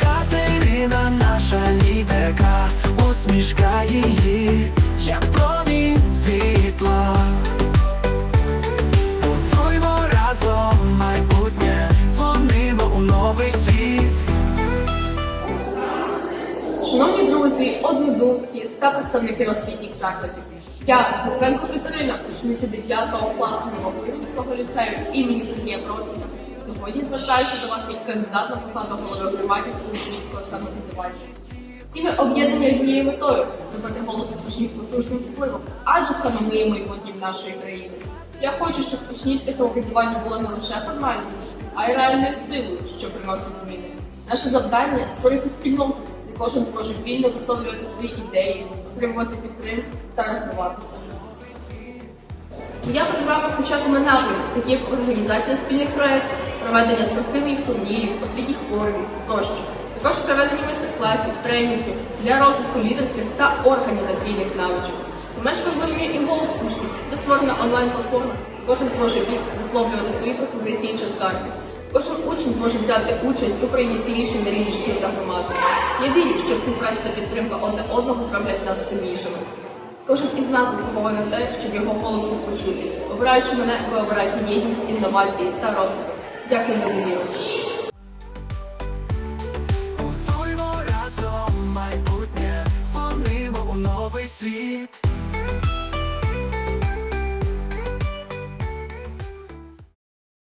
Катерина наша лідерка, усмішка її, як промінь світла. Будуймо разом майбутнє, дзвонимо у новий світ. Шановні друзі, однодумці та представники освітніх закладів. Я Петренко Катерина, учениця 9 класу Новопривінського ліцею імені Сергія Процика. Сьогодні звертаюся до вас як кандидат на посаду голови громадського учнівського самоврядування. Всі ми об'єднані однією метою зробити голос учнів потужним впливом, адже саме ми є майбутнім нашої країни. Я хочу, щоб учнівське самоврядування було не лише формальністю, а й реальною силою, що приносить зміни. Наше завдання створити спільноту, де кожен зможе вільно висловлювати свої ідеї, отримувати підтримку та розвиватися. Я програма включатиме напрямки, такі як організація спільних проєктів, проведення спортивних турнірів, освітніх форумів тощо. Також проведення майстер-класів, тренінгів для розвитку лідерських та організаційних навичок. Не менш важливим і голос учнів, де створена онлайн-платформа. Кожен зможе висловлювати свої пропозиції чи скарги. Кожен учень зможе взяти участь у прийнятті рішень на рівні шкіл та громади. Я вірю, що співпраця та підтримка одне одного зроблять нас сильнішими. Кожен із нас заслуговує на те, щоб його голос був почути. Обираючи мене, ви обираєте єдність, інновації та розвиток. Дякую за довіру. Разом майбутнє, дзвонимо у новий світ.